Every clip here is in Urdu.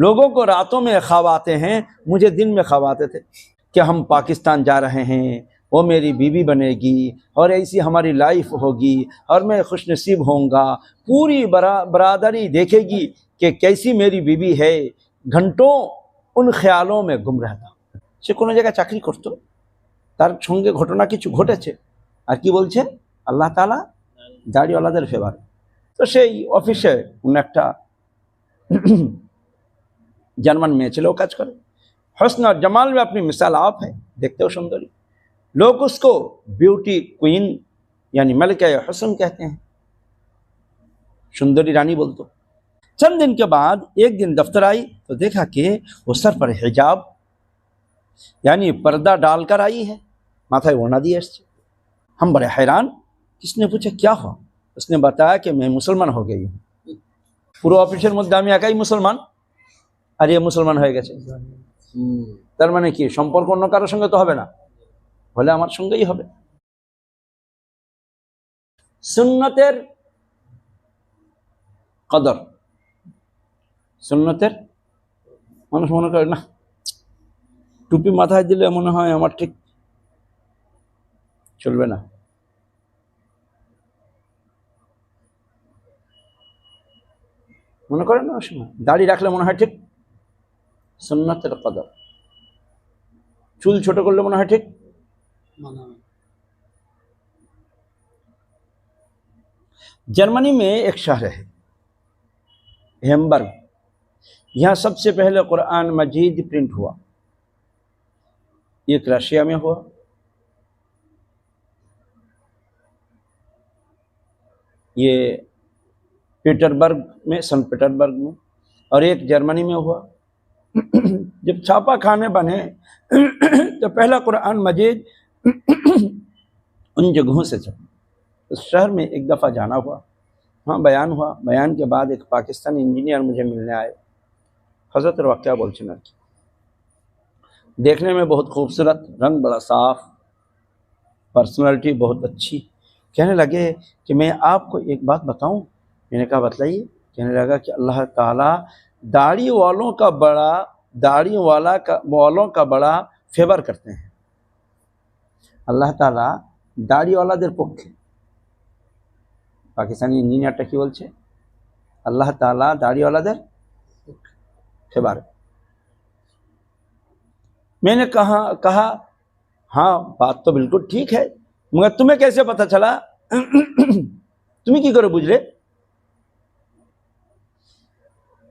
لوگوں کو راتوں میں خواب آتے ہیں مجھے دن میں خواب آتے تھے کہ ہم پاکستان جا رہے ہیں وہ میری بیوی بنے گی اور ایسی ہماری لائف ہوگی اور میں خوش نصیب ہوں گا پوری برا برادری دیکھے گی کہ کیسی میری بیوی ہے گھنٹوں ان خیالوں میں گم رہتا সে কোনো জায়গায় চাকরি করতো তার সঙ্গে ঘটনা কিছু ঘটেছে আর কি বলছে আল্লাহ তালা দাড়িওয়ালাদের ফেভার তো সেই অফিসে কোন একটা جرمن میں چلو، کچھ کرو۔ حسن اور جمال میں اپنی مثال آپ ہیں، دیکھتے ہو سندری لوگ اس کو بیوٹی کوئین یعنی ملکہ یا حسن کہتے ہیں۔ سندری رانی بول دو چند دن کے بعد ایک دن دفتر آئی تو دیکھا کہ وہ سر پر حجاب یعنی پردہ ڈال کر آئی ہے۔ ماتھا اوڑھنا دیا اس سے۔ ہم بڑے حیران، کس نے پوچھا کیا ہوا؟ اس نے بتایا کہ میں مسلمان ہو گئی ہوں۔ پورو آفیشل مدامیہ کا ہی مسلمان؟ এ মুসলমান হয়ে গেছে। তার মানে কি? সম্পর্ক অন্য কারোর সঙ্গে তো হবে না। হলে আমার সঙ্গেই হবে। সুন্নতের কদর। সুন্নতের মানুষ মনে করে না টুপি মাথায় দিলে মনে হয় আমার ঠিক চলবে না। মনে করেন না সময়? দাড়ি রাখলে মনে হয় ঠিক সুন্নাতের কদর। চুল ছোট করলে মনে হয় ঠিক? جرمنی میں ایک شہر ہے ہیمبرگ یہاں سب سے پہلے قرآن مجید پرنٹ ہوا ایک رشیا میں ہوا یہ پیٹر برگ میں سن پیٹر برگ میں اور ایک جرمنی میں ہوا جب چھاپا خانے بنے، تو پہلا قرآن مجید ان جگہوں سے چلا۔ اس شہر میں ایک دفعہ جانا ہوا۔ ہاں بیان ہوا۔ بیان کے بعد ایک پاکستانی انجینئر مجھے ملنے آئے۔ حضرت واقعہ بولچنر کی۔ دیکھنے میں بہت خوبصورت، رنگ بڑا صاف پرسنالٹی بہت اچھی۔ کہنے لگے کہ میں آپ کو ایک بات بتاؤں؟ میں نے کہا، بتلائیے۔ کہنے لگا کہ اللہ تعالیٰ داڑھی والوں کا بڑا داڑھی والا کا والوں کا بڑا فیور کرتے ہیں۔ اللہ تعالیٰ داڑھی والا دیر انجینئر ٹکی ইঞ্জিনিয়ারটা اللہ تعالیٰ داڑھی والا دیر فیور۔ میں نے کہا کہا ہاں بات تو بالکل ٹھیک ہے، مگر تمہیں کیسے پتہ چلا؟ تمہیں کی کرو بجھ رہے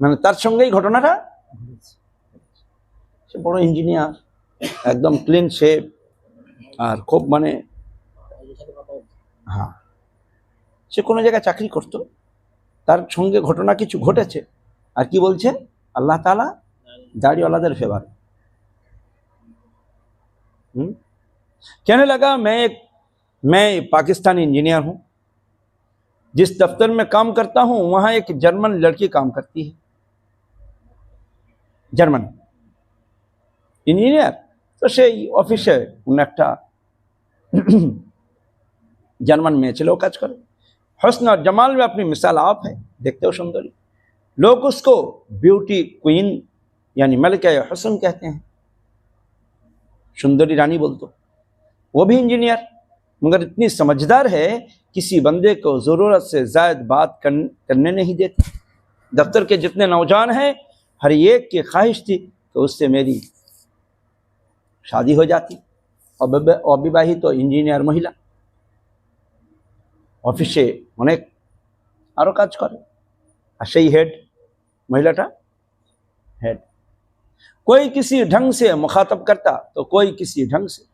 মানে তার সঙ্গেই ঘটনাটা সে বড় ইঞ্জিনিয়ার একদম ক্লিন শেপ আর খুব মানে হ্যাঁ সে কোনো জায়গায় চাকরি করত তার সঙ্গে ঘটনা কিছু ঘটেছে আর কি বলছেন আল্লাহ তালা দাড়িওয়ালাদের ফেভার হুম کہنے لگا، میں ایک میں پاکستانی انجینئر ہوں۔ جس دفتر میں کام کرتا ہوں، وہاں ایک جرمن لڑکی کام کرتی ہے۔ جرمن۔ انجینئر۔ تو سے آفیس ہے جرمن میں چلو، کچھ کرو۔ حسن اور جمال میں اپنی مثال آپ ہے، دیکھتے ہو سندری لوگ اس کو بیوٹی کوئین یعنی ملکہ حسن کہتے ہیں۔ سندری رانی بول دو۔ وہ بھی انجینئر۔ مگر اتنی سمجھدار ہے، کسی بندے کو ضرورت سے زائد بات کرنے نہیں دیتا دفتر کے جتنے نوجوان ہیں، ہر ایک کی خواہش تھی کہ اس سے میری شادی ہو جاتی۔ اور باہی تو انجینئر مہیلا۔ অফিসে অনেক آرو کاج کرے আর اچھا، ہیڈ۔ مہیلا تھا ہیڈ۔ کوئی کسی ڈھنگ سے مخاطب کرتا تو کوئی کسی ڈھنگ سے۔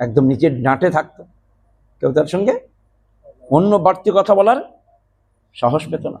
একদম নিজের নাটে থাকতো কেউ তার সঙ্গে অন্য বাড়তি কথা বলার সাহস পেত না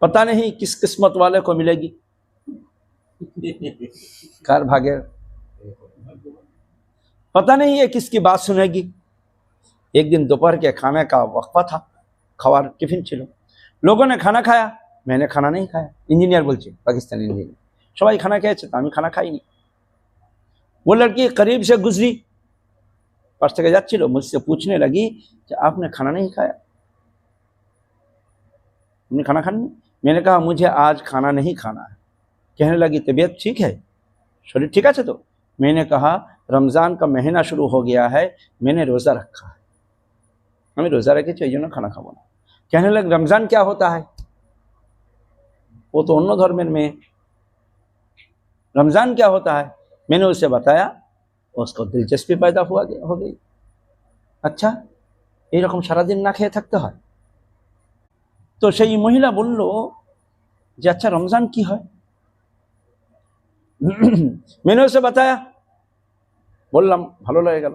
پتہ نہیں کس قسمت والے کو ملے گی۔ کار بھاگے۔ پتہ نہیں یہ کس کی بات سنے گی۔ ایک دن دوپہر کے کھانے کا وقفہ تھا۔ کھوار ٹفن چلو لوگوں نے کھانا کھایا۔ میں نے کھانا نہیں کھایا۔ انجینئر بولچی پاکستانی انجینئر۔ سبھی کھانا کھایا ہمیں کھانا کھائی نہیں۔ وہ لڑکی قریب سے گزری۔ پاس থেকে چلو مجھ سے پوچھنے لگی کہ آپ نے کھانا نہیں کھایا۔ ہم نے کھانا کھانا نہیں۔ میں نے کہا، مجھے آج کھانا نہیں کھانا ہے. کہنے لگی، طبیعت ٹھیک ہے؟ شریف ٹھیک ہے تو؟ میں نے کہا، رمضان کا مہینہ شروع ہو گیا ہے، میں نے روزہ رکھا ہے۔ ہمیں روزہ رکھے چاہیے نا کھانا کھوانا کہنے لگ رمضان کیا ہوتا ہے؟ وہ تو انہوں دھرم میں، رمضان کیا ہوتا ہے؟ میں نے اسے بتایا، اس کو دلچسپی پیدا ہوا ہو گئی۔ اچھا یہ رقم سارا دن نہ کھے تھکتا ہے۔ তো সেই মহিলা বলল যে আচ্ছা রমজান কি হয়? মেনে সে বাতায়া। বললাম, ভালো লাগে গেল।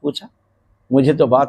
পুছা, মুঝে তো বাত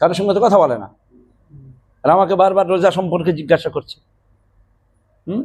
কারোর সঙ্গে তো কথা বলে না। আর আমাকে বারবার রোজা সম্পর্কে জিজ্ঞাসা করছে। হুম?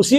উসি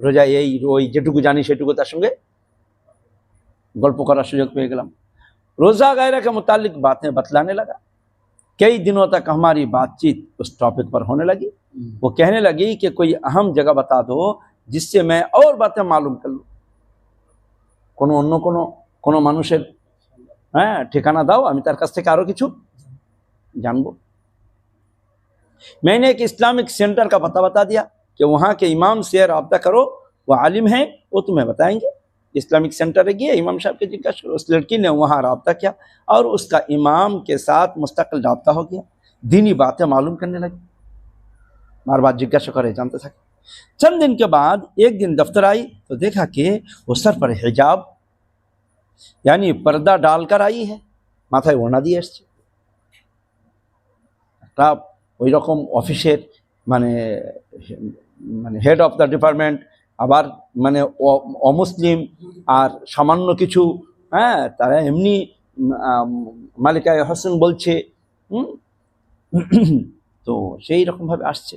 রোজা এই, ওই যেটুকু জানি সেটুকু তার সঙ্গে গল্প করার সুযোগ পেয়ে গেলাম। روزہ غیرہ کے متعلق باتیں بتلانے لگا۔ کئی دنوں تک ہماری بات چیت اس ٹاپک پر ہونے لگی۔ وہ کہنے لگی کہ کوئی اہم جگہ بتا دو جس سے میں اور باتیں معلوم کر لوں۔ কোনো অন্য কোনো কোনো মানুষের হ্যাঁ ঠিকানা দাও আমি তার کی থেকে جان কিছু جانبو میں نے ایک اسلامک سینٹر کا پتہ بتا دیا کہ وہاں کے امام سے رابطہ کرو، وہ عالم ہیں، وہ تمہیں بتائیں گے۔ اسلامک سینٹر گیا امام صاحب کے جگہ اس لڑکی نے وہاں رابطہ کیا اور اس کا امام کے ساتھ مستقل رابطہ ہو گیا۔ دینی باتیں معلوم کرنے لگی۔ مار بات جگہ کرے جانتا تھے۔ چند دن کے بعد ایک دن دفتر آئی تو دیکھا کہ وہ سر پر حجاب یعنی پردہ ڈال کر آئی ہے۔ ماتھا ওনা দিয়ে اس তা ওই وہی অফিসের آفیشیر مانے ہیڈ آف দ্য ডিপার্টমেন্ট আবার মানে অমুসলিম আর সামান্য কিছু হ্যাঁ তারা এমনি মালিকা হোসেন বলছে তো সেই রকমভাবে আসছে।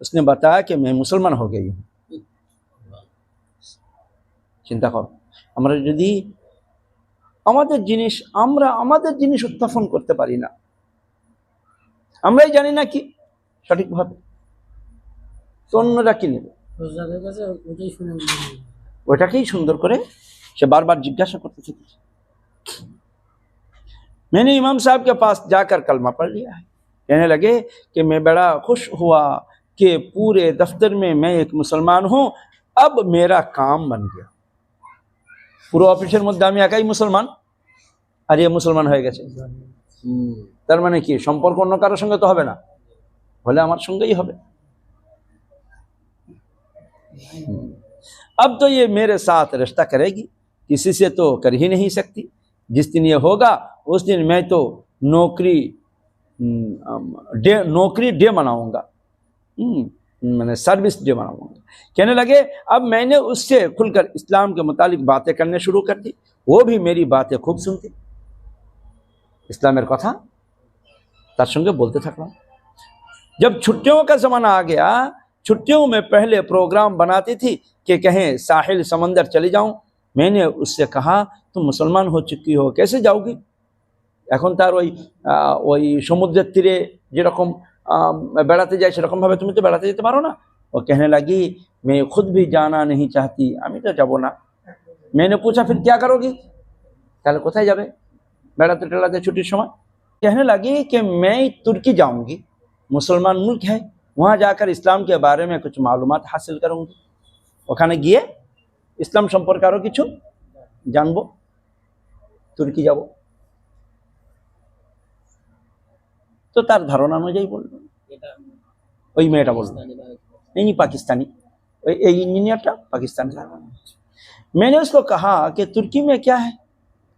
হসনে বাতা কে মে মুসলমান হো গে চিন্তা কর, আমরা যদি আমাদের জিনিস, আমরা আমাদের জিনিস উত্থাপন করতে পারি না, আমরাই জানি না কি সঠিক ভাবে অন্যরা কি নেবে? ওইটাকেই সুন্দর করে সে বারবার জিজ্ঞাসা করতে শিখেছে میں نے امام صاحب کے پاس جا کر کلمہ پڑھ لیا ہے کہنے لگے کہ میں بڑا خوش ہوا کہ پورے دفتر میں میں ایک مسلمان ہوں اب میرا کام بن گیا পুরো অফিসের মধ্যে আমি একাই মুসলমান আর এ মুসলমান হয়ে গেছে তার মানে কি সম্পর্ক অন্য কারোর সঙ্গে তো হবে না بولے ہمارے سنگے ہی ہوئے اب تو یہ میرے ساتھ رشتہ کرے گی کسی سے تو کر ہی نہیں سکتی جس دن یہ ہوگا اس دن میں تو نوکری نوکری ڈے مناؤں گا میں نے سروس ڈے مناؤں گا کہنے لگے اب میں نے اس سے کھل کر اسلام کے متعلق باتیں کرنے شروع کر دی وہ بھی میری باتیں خوب سنتی اسلام میرے کو تھا ترشنگے بولتے تھا থাকলাম جب چھٹیوں کا زمانہ آ گیا، چھٹیوں میں پہلے پروگرام بناتی تھی کہ کہیں ساحل سمندر چلے جاؤں۔ میں نے اس سے کہا، تم مسلمان ہو چکی ہو، کیسے جاؤ گی؟ اخن تار وہی ওই ওই সমুদ্রের তীরে যেরকম جائے যায় সেরকমভাবে تمہیں تو বেড়াতে যেতে পারো نا؟ وہ کہنے لگی، میں خود بھی جانا نہیں چاہتی۔ ہمیں تو جب نا۔ میں نے پوچھا، پھر کیا کرو گی؟ تاہلے کتھائے جابے بیڑاتے ٹیڑاتے چھٹی شمع کہنے لگی کہ میں ترکی جاؤں گی۔ مسلمان ملک ہے وہاں جا کر اسلام کے بارے میں کچھ معلومات حاصل کروں گی۔ ওখানে গিয়ে ইসলাম সম্পর্কে کچھ جانب ترکی তুর্কি تو تر دھرونا ধারণা অনুযায়ী بول۔ ওই মেয়েটা বললো پاکستانی۔ انجینئر تھا پاکستان کا۔ میں نے اس کو کہا کہ ترکی میں کیا ہے؟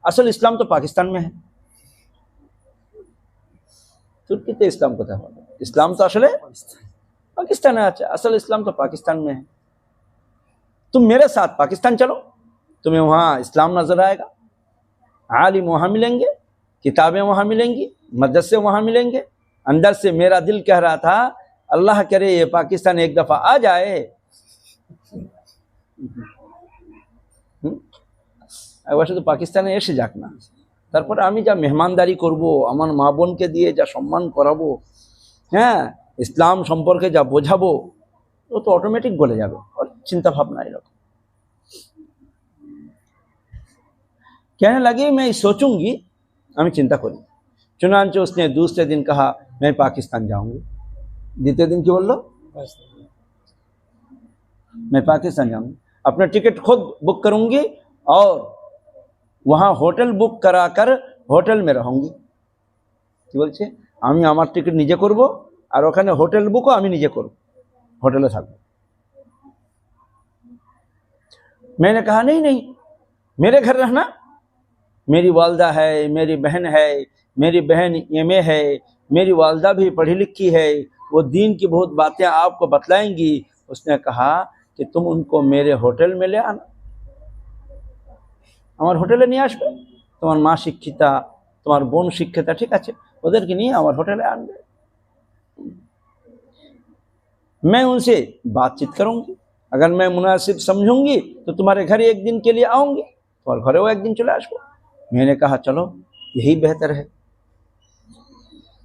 اصل اسلام تو پاکستان میں ہے۔ ترکی تو اسلام کو تھا۔ اسلام تو اصل ہے؟ پاکستان ہے۔ اچھا اصل اسلام تو پاکستان میں ہے۔ تم میرے ساتھ پاکستان چلو۔ تمہیں وہاں اسلام نظر آئے گا۔ عالم وہاں ملیں گے، کتابیں وہاں ملیں گی، مدرسے وہاں ملیں گے۔ اندر سے میرا دل کہہ رہا تھا، اللہ کرے یہ پاکستان ایک دفعہ آ جائے۔ অবশ্য তো পাকিস্তানে ایسے جاکنا۔ না তারপরে আমি যা মেহমানদারি করব আমার মা کے দিয়ে جا সম্মান کرو হ্যাঁ، ইসলাম সম্পর্কে যা বোঝাবো، ও তো অটোমেটিক গলে যাবে، ওর চিন্তা ভাবনা এরকম। کہنے لگے میں سوچوں گی ہمیں چنتا کروں چنانچہ اس نے دوسرے دن کہا میں پاکستان جاؤں گی دیتے دن کی بول لو میں پاکستان جاؤں گی اپنا ٹکٹ خود بک کروں گی اور وہاں ہوٹل بک کرا کر ہوٹل میں رہوں گی আমি আমার টিকিট নিজে করব، আর ওখানে হোটেল বুকও আমি নিজে করব ہوٹل صاحب میں نے کہا نہیں نہیں میرے گھر رہنا میری والدہ ہے میری بہن ہے میری بہن ایم اے ہے میری والدہ بھی پڑھی لکھی ہے وہ دین کی بہت باتیں آپ کو بتلائیں گی اس نے کہا کہ تم ان کو میرے ہوٹل میں لے آنا ہمار হোটেলে নিয়ে আসবে، তোমার মা শিক্ষিতা، তোমার বোন শিক্ষিতা، ঠিক আছে। ওদেরকে নিয়ে আমার হোটেলে আনবে। میں ان سے بات چیت کروں گی اگر میں مناسب سمجھوں گی تو تمہارے گھر ایک دن کے لیے آؤں گی تمہارے گھر وہ ایک دن چلے آشکو میں نے کہا چلو یہی بہتر ہے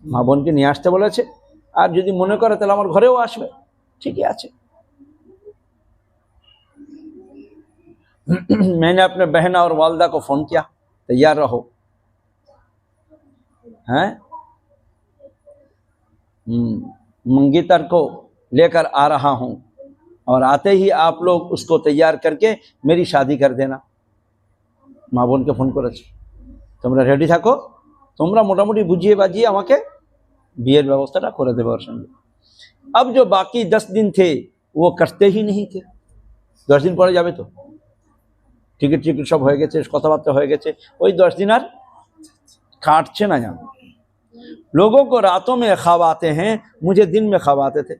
মা বোনকে নিয়ে আসতে বলেছে আর যদি মনে করে گھرے আমার آشکو ٹھیک ہے آچھے میں نے اپنے بہن اور والدہ کو فون کیا تیار رہو منگیتر کو لے کر آ رہا ہوں۔ اور آتے ہی آپ لوگ اس کو تیار کر کے میری شادی کر دینا۔ ماں بون کے فون کو رچ کرم ریڈی تھا کو؟ تاک موٹا موٹی بجیے بازی ہما کے؟ بیرتا سنگھ اب جو باقی دس دن تھے وہ کرتے ہی نہیں تھے۔ دس دن پڑے تو۔ ٹکٹ ٹکٹ سب ہوئے گئے کتا بارتا گیچے وہی دس دن آر کاٹ سے نا جی لوگوں کو راتوں میں خواب آتے ہیں، مجھے دن میں خواب آتے تھے۔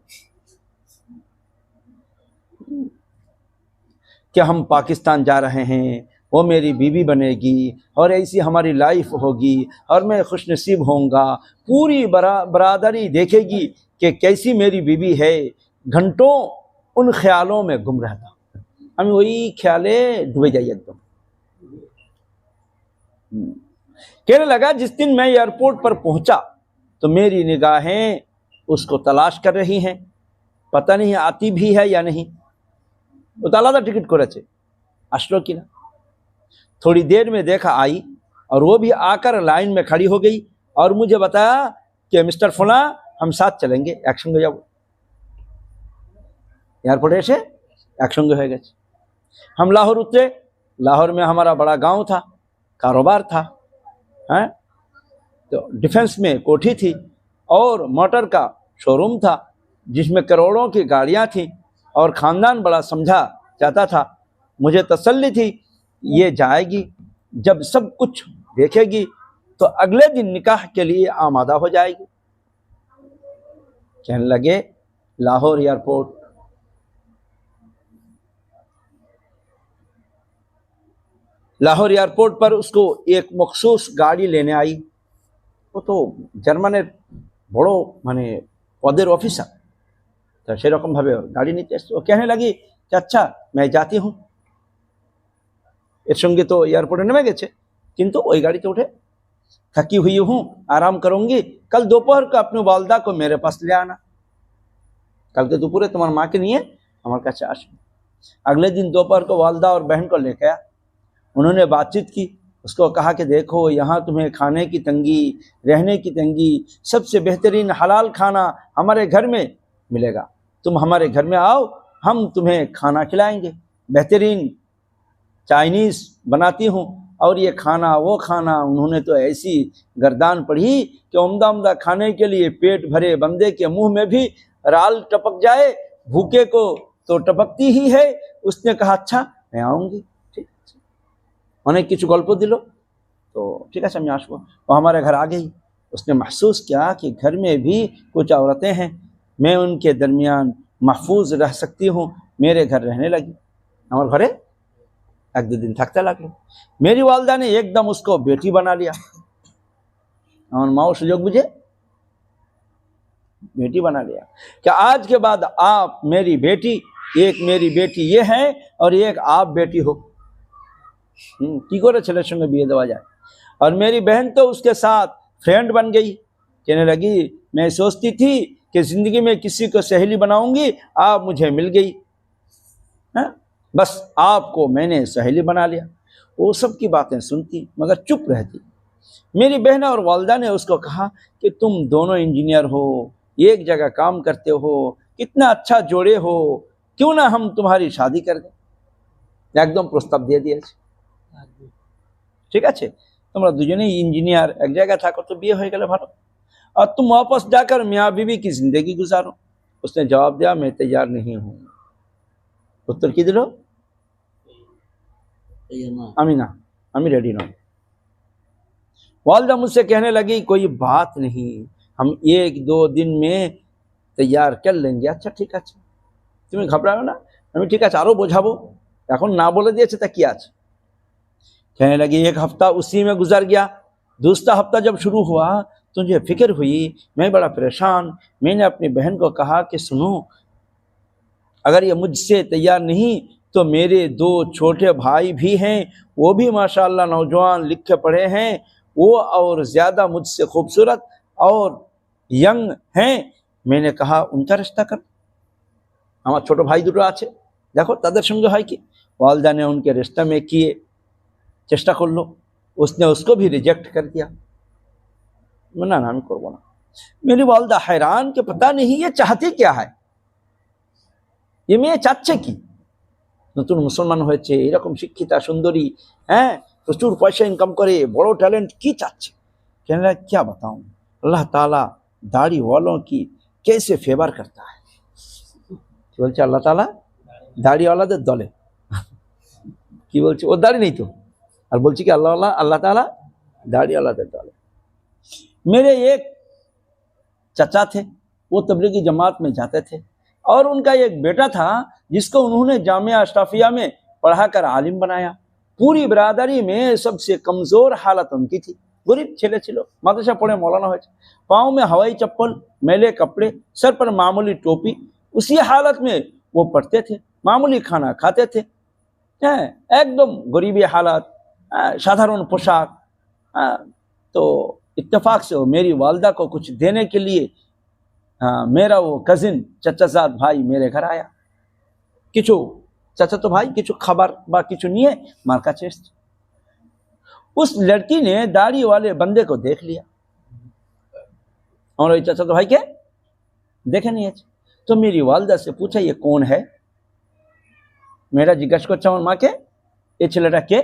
کہ ہم پاکستان جا رہے ہیں؟ وہ میری بیوی بی بنے گی اور ایسی ہماری لائف ہوگی اور میں خوش نصیب ہوں گا۔ پوری برادری دیکھے گی کہ کیسی میری بیوی بی ہے۔ گھنٹوں ان خیالوں میں گم رہتا۔ ہم وہی خیالیں ڈوبے جائیے ایک دم کہنے لگا، جس دن میں ایئرپورٹ پر پہنچا تو میری نگاہیں اس کو تلاش کر رہی ہیں۔ پتہ نہیں آتی بھی ہے یا نہیں۔ وہ تو آلادہ ٹکٹ کو رچے۔ اشرو کی نا۔ تھوڑی دیر میں دیکھا آئی اور وہ بھی آ کر لائن میں کھڑی ہو گئی اور مجھے بتایا کہ مسٹر فلاں، ہم ساتھ چلیں گے۔ ایکسنگ ہو جاؤ ایئرپورٹ ایسے একসঙ্গে ہو گئے ہم لاہور اترے۔ لاہور میں ہمارا بڑا گاؤں تھا، کاروبار تھا۔ ہیں تو ڈیفنس میں کوٹھی تھی اور موٹر کا شو روم تھا جس میں کروڑوں کی گاڑیاں تھیں اور خاندان بڑا سمجھا جاتا تھا۔ مجھے تسلی تھی، یہ جائے گی، جب سب کچھ دیکھے گی تو اگلے دن نکاح کے لیے آمادہ ہو جائے گی۔ کہنے لگے، لاہور ایئرپورٹ لاہور ایئرپورٹ پر اس کو ایک مخصوص گاڑی لینے آئی۔ وہ تو জার্মানের বড় মানে পদের অফিসার তা সেরকমভাবে وہ کہنے لگی کہ اچھا میں جاتی ہوں۔ ম্যায় سنگی تو ایئرپورٹ نمی گئے چھے کین تو কিন্তু گاڑی تو اٹھے۔ تھکی ہوئی ہوں، آرام کروں گی۔ کل دوپہر کو اپنی والدہ کو میرے پاس لے آنا۔ کل کے دوپورے تمہارے ماں کے لیے ہمارے کچھ آس اگلے دن دوپہر کو والدہ اور بہن کو لے کے آیا۔ انہوں نے بات چیت کی، اس کو کہا کہ دیکھو، یہاں تمہیں کھانے کی تنگی، رہنے کی تنگی، سب سے بہترین حلال کھانا ہمارے گھر میں ملے گا۔ تم ہمارے گھر میں آؤ، ہم تمہیں کھانا کھلائیں گے۔ بہترین چائنیز بناتی ہوں۔ اور یہ کھانا، وہ کھانا انہوں نے تو ایسی گردان پڑھی کہ عمدہ عمدہ کھانے کے لیے پیٹ بھرے بندے کے منہ میں بھی رال ٹپک جائے، بھوکے کو تو ٹپکتی ہی ہے۔ اس نے کہا اچھا میں آؤں گی۔ انہیں کچھ গল্প دلو تو ٹھیک ہے আমি আসবো। وہ ہمارے گھر آ گئی اس نے محسوس کیا کہ گھر میں بھی کچھ عورتیں ہیں میں ان کے درمیان محفوظ رہ سکتی ہوں میرے گھر رہنے لگی ہمارے گھرے ایک دو دن تھکتا لگے میری والدہ نے ایک دم اس کو بیٹی بنا لیا اور ماؤ سجوگ مجھے بیٹی بنا لیا کہ آج کے بعد آپ میری بیٹی ایک میری بیٹی یہ ہے اور ایک آپ بیٹی ہو কি করে ছেলের সঙ্গে বিয়ে দেওয়া যায় اور میری بہن تو اس کے ساتھ فرینڈ بن گئی۔ کہنے لگی، میں سوچتی تھی کہ زندگی میں کسی کو سہیلی بناؤں گی، آپ مجھے مل گئی۔ ہاں؟ بس آپ کو میں نے سہیلی بنا لیا۔ وہ سب کی باتیں سنتی، مگر چپ رہتی۔ میری بہن اور والدہ نے اس کو کہا کہ تم دونوں انجینئر ہو، ایک جگہ کام کرتے ہو، کتنا اچھا جوڑے ہو، کیوں نہ ہم تمہاری شادی کر گئے ایک دم پرستاب دے دیا جی۔ ঠিক আছে? তোমরা দুজনেই ইঞ্জিনিয়ার এক জায়গায় থাকো তো বিয়ে হয়ে গেলে ভালো। اور تم واپس جا کر میاں بیوی بی کی زندگی گزارو اس نے جواب دیا میں تیار نہیں ہوں اتر کی دلو امینا امی ریڈی والدہ مجھ سے کہنے لگی کوئی بات نہیں ہم ایک دو دن میں تیار کر لیں گے اچھا ٹھیک تمہیں তুমি نا না ٹھیک ঠিক আছে আরও বোঝাবো এখন না بولے دیا چھتا کیا আছে? کہنے لگی ایک ہفتہ اسی میں گزر گیا۔ دوسرا ہفتہ جب شروع ہوا تو مجھے فکر ہوئی، میں بڑا پریشان۔ میں نے اپنی بہن کو کہا کہ، سنو، اگر یہ مجھ سے تیار نہیں تو میرے دو چھوٹے بھائی بھی ہیں۔ وہ بھی ماشاءاللہ نوجوان لکھ کے پڑھے ہیں۔ وہ اور زیادہ مجھ سے خوبصورت اور ینگ ہیں۔ میں نے کہا، ان کا رشتہ کر۔ ہمارا چھوٹے بھائی আমার آچے دیکھو تدر আছে দেখো کی۔ والدہ نے ان کے رشتہ میں کیے۔ چیشا کر لو اس نے اس کو بھی ریجیکٹ کر دیا۔ نام والدہ حیران کہ پتہ نہیں یہ چاہتی کیا ہے۔ یہ میں چاچے کی۔ نت مسلمان ہوا سوندری پیسہ انکم کرے بڑا ٹیلنٹ کی چاچے۔ چاچ کیا بتاؤں؟ اللہ تعالیٰ داری والوں کی کیسے فیور کرتا ہے؟ اللہ تعالیٰ داڑی والا دے دلے کی داری نہیں تو۔ আর বলছি কি আল্লাহ আল্লাহ আল্লাহ তালা দাড়ি আল্লাহ তালা میرے ایک چچا تھے، وہ تبلیغی جماعت میں جاتے تھے۔ اور ان کا ایک بیٹا تھا، جس کو انہوں نے جامعہ اشرافیہ میں پڑھا کر عالم بنایا۔ پوری برادری میں سب سے کمزور حالت ان کی تھی۔ غریب چھلے چھلو۔ مادشاہ پڑے مولانا ہوئے۔ پاؤں میں ہوائی چپل، میلے کپڑے، سر پر معمولی ٹوپی، اسی حالت میں وہ پڑھتے تھے۔ معمولی کھانا کھاتے تھے۔ ایک دم غریبی حالات۔ سادھارن پوشاک تو اتفاق سے میری والدہ کو کچھ دینے کے لیے میرا وہ کزن چچا زاد بھائی میرے گھر آیا۔ کچھ چچا تو بھائی کچھ خبر با کچھ نہیں ہے مارکا چیسٹ اس لڑکی نے داڑھی والے بندے کو دیکھ لیا۔ اور چچا تو بھائی کے دیکھے نہیں ہے۔ تو میری والدہ سے پوچھا، یہ کون ہے؟ میرا جی جگش کو چون ماں کے یہ چلٹا کے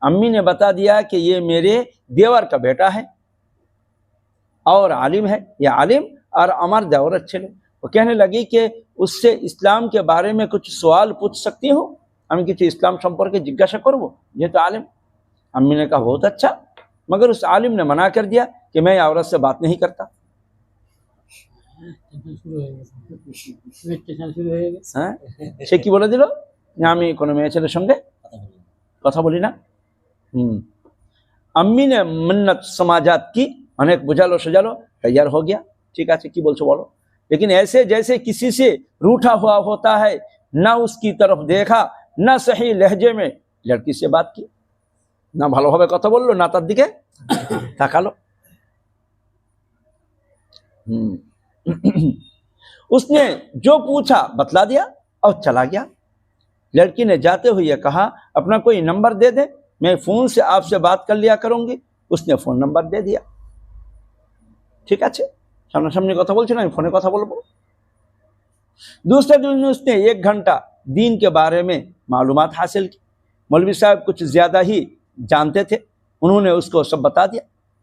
امی نے بتا دیا کہ یہ میرے دیور کا بیٹا ہے اور عالم ہے یہ عالم اور امر دیور اچھے لے۔ وہ کہنے لگی کہ اس سے اسلام کے بارے میں کچھ سوال پوچھ سکتی ہوں؟ আমি کے جگہ شکر وہ یہ تو عالم۔ امی نے کہا بہت اچھا۔ مگر اس عالم نے منع کر دیا کہ میں عورت سے بات نہیں کرتا۔ সে কি বলে দিল میں কোনো মেয়ে ছেলের সঙ্গে কথা বলি না? হুম। আম্মি নে মন্নত সমাজাত কি? অনেক বুঝালো تیار ہو گیا ٹھیک ہے کی بولছো بولو لیکن ایسے جیسے کسی سے روٹھا ہوا ہوتا ہے نہ اس کی طرف دیکھا نہ صحیح لہجے میں لڑکی سے بات کی نہ بھلو ہوئے کتھا بول لو نہ تر دیکھے تھکا لو اس نے جو پوچھا بتلا دیا اور چلا گیا لڑکی نے جاتے ہوئے کہا، اپنا کوئی نمبر دے دیں، میں فون سے آپ سے بات کر لیا کروں گی۔ اس نے فون نمبر دے دیا۔ ঠিক আছে সামনাসামনি কথা বলছি না আমি ফোনে بول بول دوسرے دن اس نے ایک گھنٹہ دین کے بارے میں معلومات حاصل کی۔ مولوی صاحب کچھ زیادہ ہی جانتے تھے۔ انہوں نے اس کو سب بتا دیا۔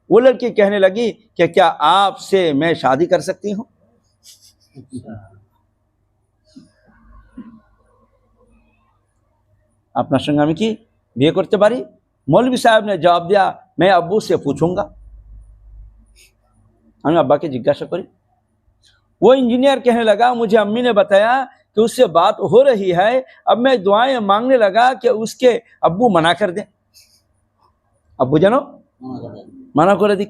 وہ لڑکی کہنے لگی کہ کیا آپ سے میں شادی کر سکتی ہوں؟ اچھا۔ اپنا সঙ্গে আমি کی বিয়ে کرتے باری مولوی صاحب نے جواب دیا میں ابو سے পুছুং গা کے جگہ سے کریں وہ انجینئر کہنے لگا مجھے امی نے بتایا کہ اس سے بات ہو رہی ہے، اب میں دعائیں مانگنے لگا کہ اس کے ابو منع کر دیں. ابو جانو؟ منع کر دی۔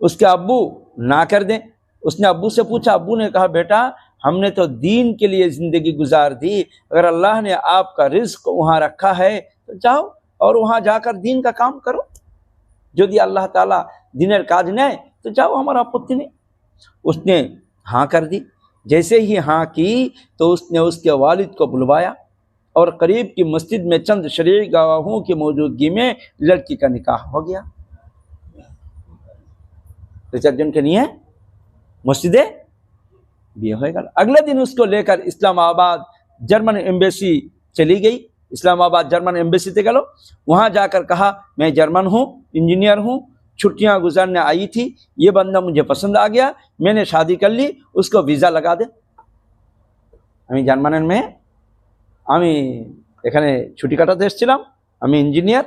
اس کے ابو نہ کر دیں۔ اس نے ابو سے پوچھا، ابو نے کہا، بیٹا ہم نے تو دین کے لیے زندگی گزار دی، اگر اللہ نے آپ کا رزق وہاں رکھا ہے تو جاؤ اور وہاں جا کر دین کا کام کرو۔ যদি اللہ تعالیٰ دینر کاج نہ ہے تو جاؤ ہمارا پتی نے اس نے ہاں کر دی۔ جیسے ہی ہاں کی تو اس نے اس کے والد کو بلوایا اور قریب کی مسجد میں چند شریع گواہوں کی موجودگی میں لڑکی کا نکاح ہو گیا۔ ریسپشن کے نہیں ہے، مسجدیں بھی ہوئے گا۔ اگلے دن اس کو لے کر اسلام آباد جرمن ایمبیسی چلی گئی۔ اسلام آباد جرمن ایمبیسی تھے گلو۔ وہاں جا کر کہا، میں جرمن ہوں، انجینئر ہوں، چھٹیاں گزارنے آئی تھی، یہ بندہ مجھے پسند آ گیا، میں نے شادی کر لی، اس کو ویزا لگا دے۔ ہمیں جرمن میں، ہمیں এখানে ছুটি কাটাতে এসেছিলাম আমি ইঞ্জিনিয়ার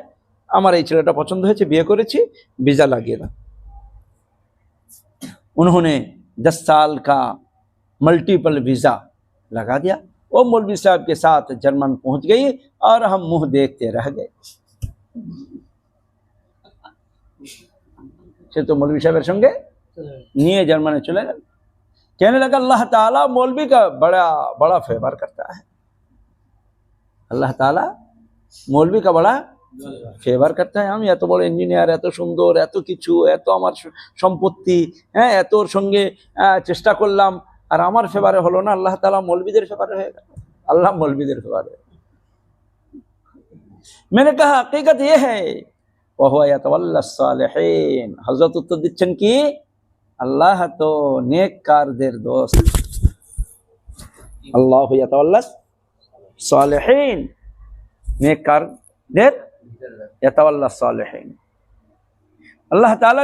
আমার এই ছেলেটা পছন্দ হয়েছে، বিয়ে করেছি ভিসা লাগিয়ে দাও۔ انہوں نے دس سال کا ملٹیپل ویزا لگا دیا۔ وہ مولوی صاحب کے ساتھ جرمن پہنچ گئی اور ہم منہ دیکھتے رہ گئے۔ تو مولوی صاحب سن گئے نیے جرمن چلے گئے۔ کہنے لگا، اللہ تعالیٰ مولوی کا بڑا بڑا فیور کرتا ہے۔ اللہ تعالیٰ مولوی کا بڑا ফেভার করতে হয় আমি এত বড় ইঞ্জিনিয়ার এত সুন্দর এত কিছু এত আমার ہمارے سمپتی এত ওর সঙ্গে চেষ্টা করলাম আর আমার ফেভারে হলো না, আল্লাহ তালা মলবিদের ফেভারে হয়ে গেল। আল্লাহ মলবিদের ফেভারে মেনে কাহা কেকাত ইয়ে হ্যাঁ হজরত উত্তর দিচ্ছেন কি? আল্লাহ তো নেক দোষ আল্লাহ সালেহীন। নেক সালেহীন। আল্লাহ তালা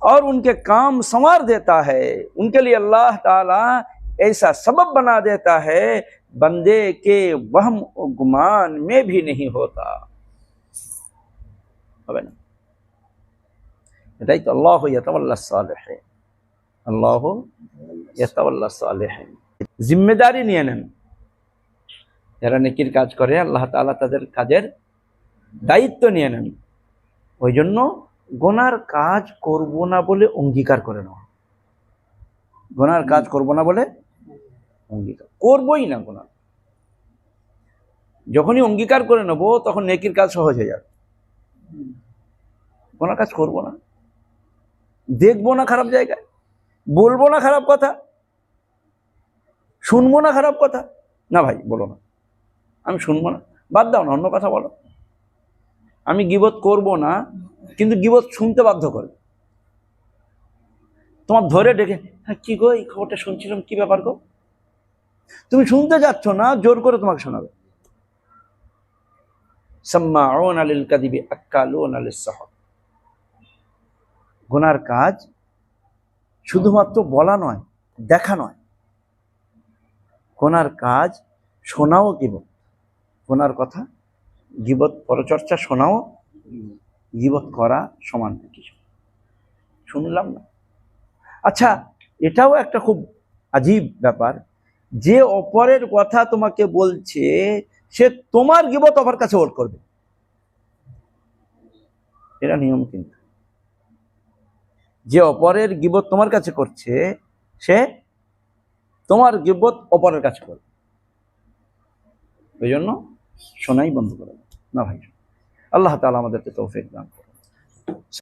اور ان کے کام سنوار دیتا ہے۔ ان کے لیے اللہ تعالیٰ ایسا سبب بنا دیتا ہے، بندے کے وہم و گمان میں بھی نہیں ہوتا۔ تو اللہ یطول صالح اللہ یطول صالح ذمہ داری نہیں ہے যারা নেকির কাজ করে اللہ تعالیٰ তাদের কাজের দায়িত্ব نہیں নেন وہ গোনার কাজ করব না বলে অঙ্গীকার করে নেওয়া গোনার কাজ করব না বলে অঙ্গীকার। করবই না গোনার যখনই অঙ্গীকার করে নেব, তখন নেকির কাজ সহজ হয়ে যাবে। গোনার কাজ করব না। দেখব না খারাপ জায়গায়। বলব না খারাপ কথা। শুনব না খারাপ কথা। না ভাই, বলো না। আমি শুনব না। বাদ দাও না, অন্য কথা বলো। আমি গিবত করব না, কিন্তু গিবত শুনতে বাধ্য করবে তোমার ধরে ডেকে হ্যাঁ কি গো, এই খবরটা শুনছিলাম, কি ব্যাপার গো? তুমি শুনতে যাচ্ছ না, জোর করে তোমাকে শোনাবে। সাম্মাউন গুনার কাজ শুধুমাত্র বলা নয়, দেখা নয়। কোনার কাজ শোনাও গিবত। কোনার কথা গিবত পরচর্চা শোনাও গিবত করা সমান কিছু। শুনলাম না। আচ্ছা এটাও একটা খুব আজীব ব্যাপার। যে অপরের কথা তোমাকে বলছে, সে তোমার গিবত অপর কাছে ওর করবে। এটা নিয়ম কিন্তু। যে অপরের গিবত তোমার কাছে করছে, সে তোমার গিবত অপরের কাছে করবে। ওই জন্য শোনাই বন্ধ করে। না ভাই আল্লাহ তালা আমাদেরকে তৌফিক দান করুন